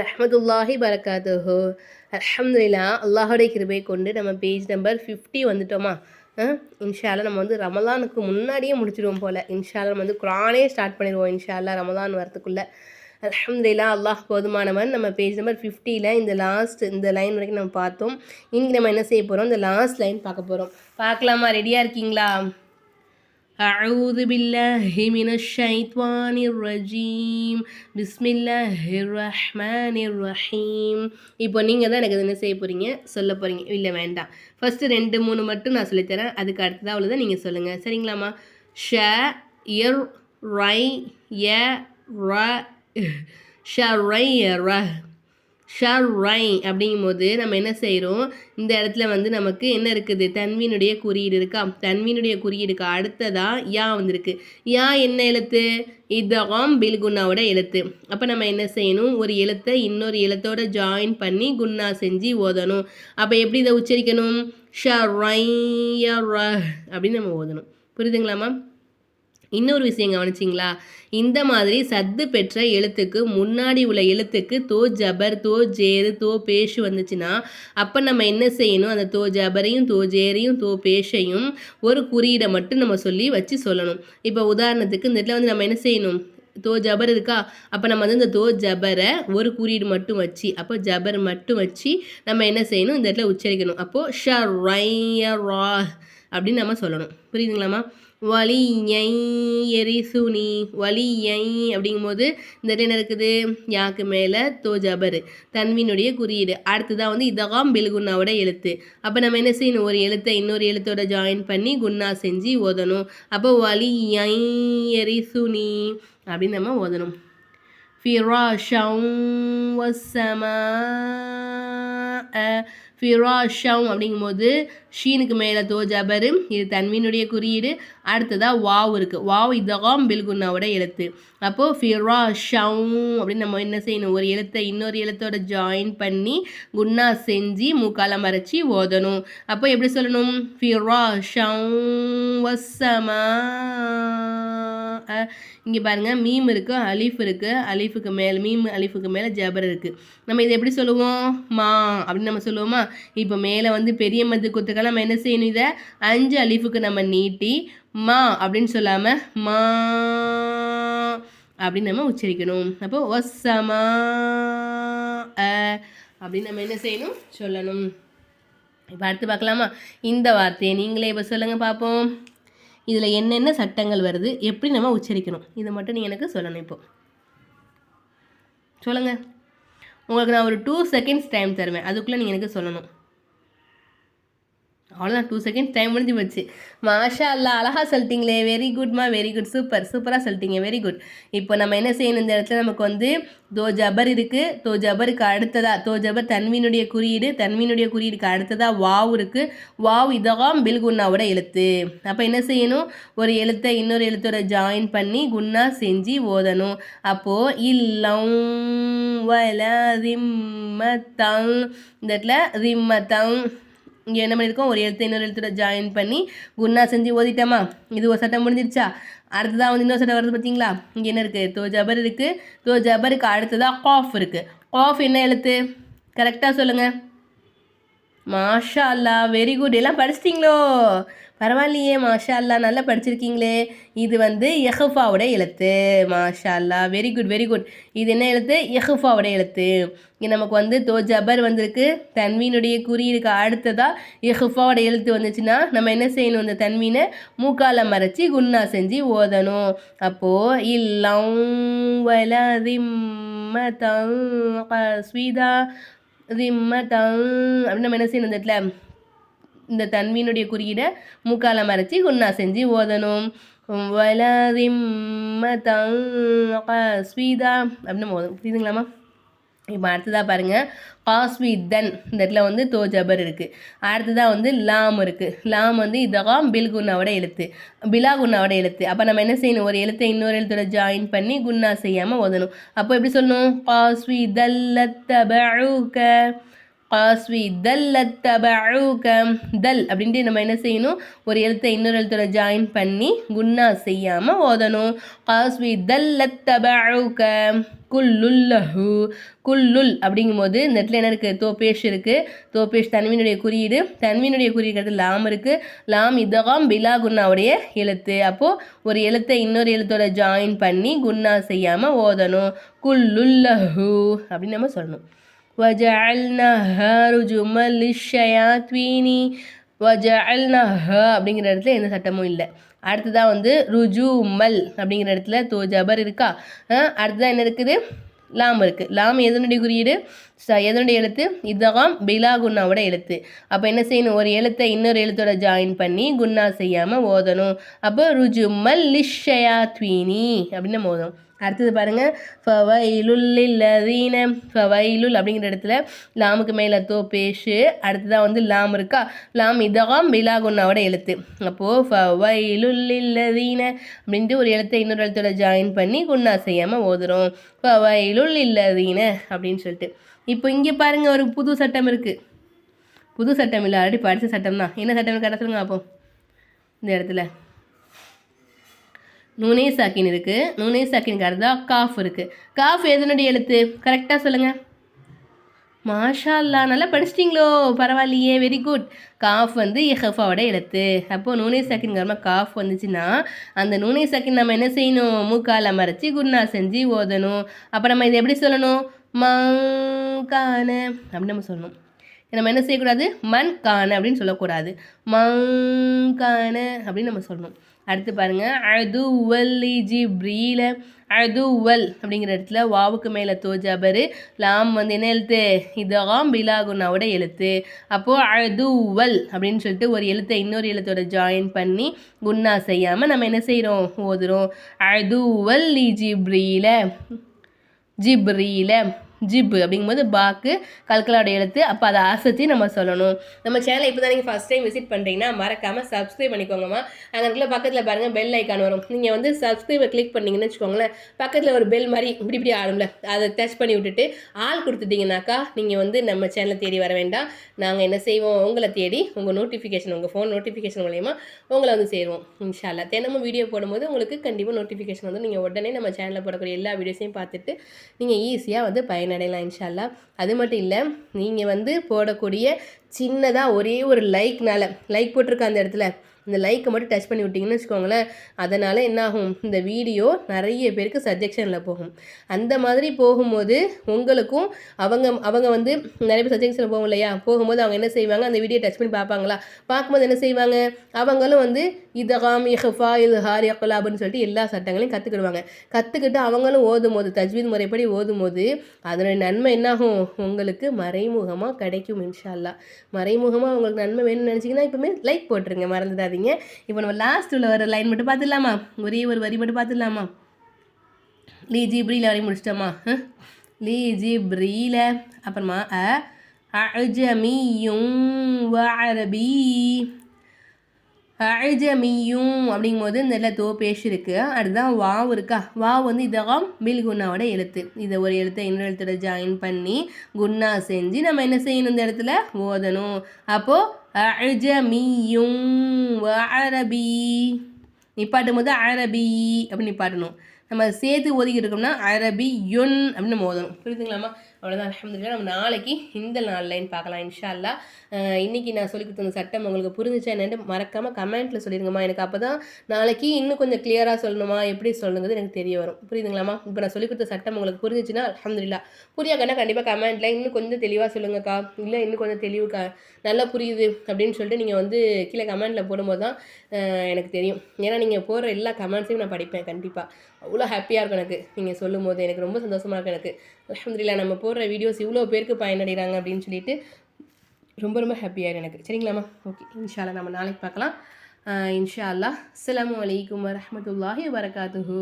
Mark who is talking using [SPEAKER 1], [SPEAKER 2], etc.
[SPEAKER 1] ரஹமதுல்லாஹி பரகாதுஹோ அல்ஹம்துலில்லா அல்லாஹுடைய கிருபை கொண்டு நம்ம பேஜ் நம்பர் ஃபிஃப்டி வந்துட்டோமா? இன்ஷால்லா நம்ம வந்து ரமலானுக்கு முன்னாடியே முடிச்சிடுவோம் போல். இன்ஷால்லா நம்ம வந்து குரானே ஸ்டார்ட் பண்ணிடுவோம் இன்ஷால்லா ரமலான் வரத்துக்குள்ளே. அலமதுல்லா அல்லாஹ் போதுமானவன். நம்ம பேஜ் நம்பர் ஃபிஃப்டியில் இந்த லாஸ்ட் இந்த லைன் வரைக்கும் நம்ம பார்த்தோம். இன்றைக்கி நம்ம என்ன செய்ய போகிறோம் இந்த லாஸ்ட் லைன் பார்க்க போகிறோம் பார்க்கலாமா? ரெடியாக இருக்கீங்களா? أعوذ بالله من الشيطان الرجيم بسم الله الرحمن الرحيم இப்போ நீங்கள் தான் எனக்கு என்ன செய்ய போகிறீங்க சொல்ல போகிறீங்க இல்லை வேண்டாம் ஃபஸ்ட்டு ரெண்டு மூணு மட்டும் நான் சொல்லித்தரேன் அதுக்கு அடுத்ததாக அவ்வளோதான் நீங்கள் சொல்லுங்கள் சரிங்களாம்மா ஷ இர் ரை ய ர ஷ ரை ர ஷர்ரை அப்படிங்கும்போது நம்ம என்ன செய்கிறோம் இந்த இடத்துல வந்து நமக்கு என்ன இருக்குது? தன்வீனுடைய குறியீடு இருக்கா? தன்வீனுடைய குறியீடுக்கு அடுத்ததாக யா வந்திருக்கு. யா என்ன எழுத்து? இதகாம் பில்குன்னாவோட எழுத்து. அப்போ நம்ம என்ன செய்யணும்? ஒரு எழுத்தை இன்னொரு எழுத்தோட ஜாயின் பண்ணி குன்னா செஞ்சு ஓதணும். அப்போ எப்படி இதை உச்சரிக்கணும்? ஷர்ரை அப்படின்னு நம்ம ஓதணும். புரியுதுங்களாம்மா இன்னொரு விஷயம் கவனிச்சிங்களா? இந்த மாதிரி சத்து பெற்ற எழுத்துக்கு முன்னாடி உள்ள எழுத்துக்கு தோ ஜபர் தோ ஜேரு தோ பேஷு வந்துச்சுன்னா அப்போ நம்ம என்ன செய்யணும்? அந்த தோ ஜபரையும் தோ ஜேரையும் தோ பேஷையும் ஒரு குறியீடை மட்டும் நம்ம சொல்லி வச்சு சொல்லணும். இப்போ உதாரணத்துக்கு இந்த இடத்துல வந்து நம்ம என்ன செய்யணும்? தோ ஜபர் இருக்கா? அப்போ நம்ம வந்து இந்த தோ ஜபரை ஒரு குறியீடு மட்டும் வச்சு அப்போ ஜபர் மட்டும் வச்சு நம்ம என்ன செய்யணும்? இந்த இடத்துல உச்சரிக்கணும். அப்போது ஷ ரை ரா அப்படின்னு நம்ம சொல்லணும். புரியுதுங்களாம்மா? வலியை எரிசுனி வலியை அப்படிங்கும்போது இந்த என்ன இருக்குது? யாக்கு மேலே தோஜபர் தன்வினுடைய குறியீடு. அடுத்ததாக வந்து இதகாம் பில்குன்னாவோட எழுத்து. அப்போ நம்ம என்ன செய்யணும்? ஒரு எழுத்தை இன்னொரு எழுத்தோட ஜாயின் பண்ணி குன்னா செஞ்சு ஓதணும். அப்போ வலியை எரிசுனி அப்படின்னு நம்ம ஓதணும். فراشا வசமா ஃபிராஷம் அப்படிங்கும்போது ஷீனுக்கு மேலே தோ ஜபரு இது தன்மீனுடைய குறியீடு. அடுத்ததாக வாவ் இருக்குது வாவ் இதகாம் பில்குன்னாவோட எழுத்து. அப்போது ஃபிராஷம் அப்படின்னு நம்ம என்ன செய்யணும்? ஒரு எழுத்தை இன்னொரு எழுத்தோட ஜாயின் பண்ணி குன்னா செஞ்சு மூக்கால மறைச்சி ஓதணும். அப்போ எப்படி சொல்லணும்? ஃபிராஷம் வசமா இங்கே பாருங்கள் மீம் இருக்குது அலீஃப் இருக்குது அலீஃபுக்கு மேலே மீம் அலிஃபுக்கு மேலே ஜபர் இருக்குது நம்ம இதை எப்படி சொல்லுவோம்? மா அப்படின்னு நம்ம சொல்லுவோமா? இப்போ மேலே வந்து பெரிய மது குத்துக்கள் நம்ம என்ன செய்யணும் இதை? அஞ்சு அலீஃபுக்கு நம்ம நீட்டி மா அப்படின்னு சொல்லாமல் மா அப்படின்னு நம்ம உச்சரிக்கணும். அப்போ ஒசமா அப்படின்னு நம்ம என்ன செய்யணும்? சொல்லணும். இப்போ அடுத்து பார்க்கலாமா? இந்த வார்த்தையை நீங்களே இப்போ சொல்லுங்கள் பார்ப்போம். இதில் என்னென்ன சட்டங்கள் வருது எப்படி நம்ம உச்சரிக்கணும்? இதை மட்டும் நீங்கள் எனக்கு சொல்லணும் இப்போது சொல்லுங்கள் உங்களுக்கு நான் ஒரு டூ செகண்ட்ஸ் டைம் தருவேன். அதுக்குள்ளே நீங்கள் எனக்கு சொல்லணும். அவ்வளோதான் டூ செகண்ட்ஸ் டைம் முடிஞ்சு போச்சு. மாஷா அல்லா அழகாக சொல்லிட்டீங்களே வெரி குட்மா வெரி குட் சூப்பர் சூப்பராக சொல்லிட்டீங்க. வெரி குட் இப்போ நம்ம என்ன செய்யணும்? இந்த இடத்துல நமக்கு வந்து தோ ஜபர் இருக்குது தோ ஜபருக்கு அடுத்ததாக தோ ஜபர் தன்மீனுடைய குறியீடு தன்மீனுடைய குறியீடுக்கு அடுத்ததாக வாவ் இருக்குது வாவ் இதகாம் பில் குன்னாவோட எழுத்து. அப்போ என்ன செய்யணும்? ஒரு எழுத்தை இன்னொரு எழுத்தோட ஜாயின் பண்ணி குன்னா செஞ்சு ஓதணும். அப்போது இல்லம் வல ரிம்மத்தங் இந்த இடத்துல ரிம்மத்தங் இங்கே என்ன பண்ணியிருக்கோம் ஒரு எழுத்து இன்னொரு எழுத்தோட ஜாயின் பண்ணி குன்னா செஞ்சு ஓதிட்டோமா? இது ஒரு சட்டம் முடிஞ்சிருச்சா? அடுத்ததாக வந்து இன்னொரு சட்டம் வருது பார்த்தீங்களா இங்கே என்ன இருக்குது தோ ஜபர் இருக்குது தோ ஜபருக்கு அடுத்ததாக காஃப் இருக்குது காஃப் என்ன எழுத்து? கரெக்டாக சொல்லுங்கள் மாஷா அல்லா வெரி குட் எல்லாம் படிச்சிட்டிங்களோ? பரவாயில்லையே மாஷா அல்லா நல்லா படிச்சிருக்கீங்களே. இது வந்து எஹஃபாவோட எழுத்து. மாஷா அல்லா வெரி குட் வெரி குட் இது என்ன எழுத்து? யஹுஃபாவோட எழுத்து. இங்கே நமக்கு வந்து தோ ஜபர் வந்திருக்கு. தன்வீனுடைய குறியீடுக்கு அடுத்ததாக யஹுஃபாவோட எழுத்து வந்துச்சுன்னா நம்ம என்ன செய்யணும்? இந்த தன்வீனை மூக்கால மறைச்சி குன்னா செஞ்சு ஓதணும். அப்போது இல்லம் வல ரிம்மதங் ஸ்வீதா ரிம்மதங் அப்படின்னு நம்ம என்ன செய்யணும் இந்த இடத்துல? இந்த தன்மீனுடைய குறியீடை மூக்கால மறைச்சி குன்னா செஞ்சு ஓதணும். வலரிம்மதங் ஸ்வீதா அப்படின்னு ஓதணும். புரியுதுங்களாம்மா? இப்போ அடுத்ததாக பாருங்கள் காஸ்விதன் இந்த இடத்துல வந்து தோ ஜபர் இருக்குது அடுத்ததாக வந்து லாம் இருக்குது லாம் வந்து இதெல்லாம் பில் குன்னாவோட எழுத்து. பிலா குன்னாவோட எழுத்து. அப்போ நம்ம என்ன செய்யணும்? ஒரு எழுத்தை இன்னொரு எழுத்தோட ஜாயின் பண்ணி குன்னா செய்யாமல் ஓதணும். அப்போ எப்படி சொல்லணும்? காஸ்விதல்லத்தபழுக்க காஸ்வி தல்லத்தபூக தல் அப்படின்ட்டு நம்ம என்ன செய்யணும்? ஒரு எழுத்தை இன்னொரு எழுத்தோட ஜாயின் பண்ணி குன்னா செய்யாமல் ஓதணும். காஸ்வி தல்லத்தபூக குல்லுல்லஹு குல்லுல் அப்படிங்கும்போது இந்த இடத்துல என்ன இருக்குது தோபேஷ் இருக்குது தோபேஷ் தன்வினுடைய குறியீடு. தன்வினுடைய குறியீடு லாம் இருக்குது லாம் இதகாம் பிலா குன்னாவுடைய எழுத்து. அப்போது ஒரு எழுத்தை இன்னொரு எழுத்தோட ஜாயின் பண்ணி குன்னா செய்யாமல் ஓதணும். குல்லுல்லஹு அப்படின்னு நம்ம சொல்லணும். வஜஅல்னஹா ருஜுமல் லிஷயாத்வீனி வஜஅல்னஹா அப்படிங்கிற இடத்துல எந்த சட்டமும் இல்லை. அடுத்ததாக வந்து ருஜுமல் அப்படிங்கிற இடத்துல தோ ஜபர் இருக்கா? அடுத்ததாக என்ன இருக்குது? லாம் இருக்குது லாம் எதனுடைய குறியீடு? ச எதனுடைய எழுத்து? இதகாம் பிலா குன்னாவோட எழுத்து. அப்போ என்ன செய்யணும்? ஒரு எழுத்தை இன்னொரு எழுத்தோட ஜாயின் பண்ணி குன்னா செய்யாமல் ஓதணும். அப்போ ருஜுமல் லிஷயாத்வீனி அப்படின்னு நம்ம ஓதணும். அடுத்தது பாருங்கள் ஃபவைலுல்லதீன ஃபவைலுல் அப்படிங்கிற இடத்துல லாமுக்கு மேலே தோ பேஷு அடுத்ததாக வந்து லாம் இருக்கா? லாம் இதகாம் பிலாகுன்னாவோட எழுத்து. அப்போது ஃபவைலுல்லதீன அப்படின்ட்டு ஒரு எழுத்தை இன்னொரு எழுத்தோட ஜாயின் பண்ணி குன்னா செய்யாமல் ஓதுறோம். ஃபவைலுல் இல்லதீன அப்படின்னு சொல்லிட்டு. இப்போ இங்கே பாருங்கள் ஒரு புது சட்டம் இருக்குது புது சட்டம் இல்லை ஆல்ரெடி படித்த சட்டம் தான் என்ன சட்டம் கரெக்டாக சொல்லுங்க அப்போ இந்த இடத்துல. நூனே சாக்கின் இருக்குது நூனே சாக்கின் கருதா காஃப் இருக்குது காஃப் எதனுடைய எழுத்து? கரெக்டாக சொல்லுங்கள் மாஷா அல்லா நல்லா படிச்சிட்டிங்களோ? பரவாயில்லையே வெரி குட் காஃப் வந்து எஹஃபாவோட எழுத்து. அப்போது நூனே சாக்கின் கரமாக காஃப் வந்துச்சுன்னா அந்த நூனே சாக்கின் நம்ம என்ன செய்யணும்? மூக்கால் மறைச்சி குன்னா செஞ்சு ஓதணும். அப்போ நம்ம இதை எப்படி சொல்லணும்? மங்கான அப்படின்னு நம்ம சொல்லணும். நம்ம என்ன செய்யக்கூடாது? மண் காண அப்படின்னு சொல்லக்கூடாது. மங்கான அப்படின்னு நம்ம சொல்லணும். அடுத்து பாருங்கள் அது வல்லி ஜிப்ரீல அதுவல் அப்படிங்கிற இடத்துல வாவுக்கு மேலே தோஜாபரு லாம் வந்து என்ன எழுத்து? இதாம் பிலாகுனாவோட எழுத்து. அப்போது அதுவல் அப்படின்னு சொல்லிட்டு ஒரு எழுத்தை இன்னொரு எழுத்தோட ஜாயின் பண்ணி குன்னா செய்யாமல் நம்ம என்ன செய்கிறோம் ஓதுறோம். அதுவல் லி ஜிப்ரீல ஜிப்ரீல ஜிப்பு அப்படிங்கும்போது பாக்கு கல்கலாவோட எழுத்து. அப்போ அதை அசத்தி நம்ம சொல்லணும். நம்ம சேனலை இப்போ தான் நீங்கள் ஃபஸ்ட் டைம் விசிட் பண்ணுறீங்கன்னா மறக்காமல் சப்ஸ்கிரைப் பண்ணிக்கோங்கம்மா. அங்கே இடத்துல பக்கத்தில் பாருங்கள் பெல் ஐக்கான் வரும். நீங்கள் வந்து சப்ஸ்கிரைபை கிளிக் பண்ணிங்கன்னு வச்சுக்கோங்களேன் பக்கத்தில் ஒரு பெல் மாதிரி இப்படி இப்படி ஆடும்ல. அதை டச் பண்ணி விட்டுட்டு ஆள் கொடுத்துட்டிங்கனாக்கா நீங்கள் வந்து நம்ம சேனலை தேடி வர வேண்டாம். நாங்கள் என்ன செய்வோம் உங்களை தேடி உங்கள் நோட்டிஃபிகேஷன் உங்கள் ஃபோன் நோட்டிஃபிகேஷன் மூலயமா உங்களை வந்து சேருவோம். இன்ஷால்லா தினமும் வீடியோ போடும்போது உங்களுக்கு கண்டிப்பாக நோட்டிஃபிகேஷன் வந்து நீங்கள் உடனே நம்ம சேனலில் போடக்கூடிய எல்லா வீடியோஸையும் பார்த்துட்டு நீங்கள் ஈஸியாக வந்து பயன் பயனடையலாம் இன்ஷால்லா அது மட்டும் இல்லை நீங்கள் வந்து போடக்கூடிய சின்னதாக ஒரே ஒரு லைக்னால லைக் போட்டிருக்க அந்த இடத்துல இந்த லைக்கை மட்டும் டச் பண்ணி விட்டிங்கன்னு வச்சுக்கோங்களேன் அதனால் என்னாகும்? இந்த வீடியோ நிறைய பேருக்கு சஜெக்ஷனில் போகும். அந்த மாதிரி போகும்போது உங்களுக்கும் அவங்க அவங்க வந்து நிறைய பேர் சஜெக்ஷனில் போகும் இல்லையா? போகும்போது அவங்க என்ன செய்வாங்க? அந்த வீடியோ டச் பண்ணி பார்ப்பாங்களா? பார்க்கும்போது என்ன செய்வாங்க? அவங்களும் வந்து இதகாம் இஹஃபா இது ஹாரி அப்படின்னு சொல்லிட்டு எல்லா சட்டங்களையும் கற்றுக்கிடுவாங்க கற்றுக்கிட்டு அவங்களும் ஓதும் போது தஜ்வீத் முறைப்படி ஓதும் போது அதனுடைய நன்மை என்னாகும்? உங்களுக்கு மறைமுகமாக கிடைக்கும் இன்ஷால்லா மறைமுகமாக உங்களுக்கு நன்மை வேணும்னு நினச்சிங்கன்னா இப்போமே லைக் போட்டுருங்க மறந்துடாதீங்க. பார்த்துருப்பீங்க இப்போ நம்ம லாஸ்ட் உள்ள வர லைன் மட்டும் பார்த்துடலாமா? ஒரே ஒரு வரி மட்டும் பார்த்துடலாமா? லீ ஜிப்ரியில் வரையும் முடிச்சிட்டோமா? லீ ஜிப்ரியில் அப்புறமா அ அஜமியும் அரபி அழஜமியும் அப்படிங்கும்போது இந்த இடத்துல தோ பேஷ் இருக்குது அடுத்ததான் வாவ் இருக்கா? வாவ் வந்து இதெல்லாம் மில் குன்னாவோட எழுத்து. இதை ஒரு எழுத்தை இன்னொரு எழுத்துல ஜாயின் பண்ணி குன்னா செஞ்சு நம்ம என்ன செய்யணும் இந்த இடத்துல? ஓதணும். அப்போது அழஜமியும் அரபி. நிப்பாட்டும் போது அரபி அப்படின்னு நிப்பாட்டணும். நம்ம சேர்த்து ஓதிக்கிட்டு இருக்கோம்னா அரபி யுன் அப்படின்னு நம்ம ஓதணும். புரியுதுங்களாம்மா? அவ்வளோதான் அலமதுல்லா நம்ம நாளைக்கு இந்த நாள் லைன் பார்க்கலாம் இன்ஷா அல்லா இன்றைக்கி நான் சொல்லி கொடுத்த சட்டம் உங்களுக்கு புரிஞ்சிச்சா என்னென்னு மறக்காமல் கமெண்ட்டில் சொல்லிடுங்கம்மா எனக்கு அப்போ தான் நாளைக்கு இன்னும் கொஞ்சம் கிளியராக சொல்லணுமா எப்படி சொல்லணுங்கிறது எனக்கு தெரிய வரும். புரியுதுங்களாம்மா? இப்போ நான் சொல்லி கொடுத்த சட்டம் உங்களுக்கு புரிஞ்சிச்சுன்னா அலமதுல்லா புரியாக்கன்னா கண்டிப்பாக கமெண்ட்டில் இன்னும் கொஞ்சம் தெளிவாக சொல்லுங்கக்கா. இல்லை இன்னும் கொஞ்சம் தெளிவுக்கா நல்லா புரியுது அப்படின்னு சொல்லிட்டு நீங்கள் வந்து கீழே கமெண்ட்டில் போடும்போது தான் எனக்கு தெரியும். ஏன்னா நீங்கள் போடுற எல்லா கமெண்ட்ஸையும் நான் படிப்பேன் கண்டிப்பாக அவ்வளோ ஹாப்பியாக இருக்கும் எனக்கு. நீங்கள் சொல்லும் போது எனக்கு ரொம்ப சந்தோஷமாக இருக்கும் எனக்கு. அலமதுல்லா நம்ம போடுற வீடியோஸ் இவ்வளோ பேருக்கு பயனடைகிறாங்க அப்படின்னு சொல்லிட்டு ரொம்ப ரொம்ப ஹாப்பியாக எனக்கு. சரிங்களாம்மா? ஓகே இன்ஷால்லா நம்ம நாளைக்கு பார்க்கலாம். இன்ஷா அல்லா அலாம் வலைக்கம் வரமத்துல்லாஹி வரகாத்துஹூ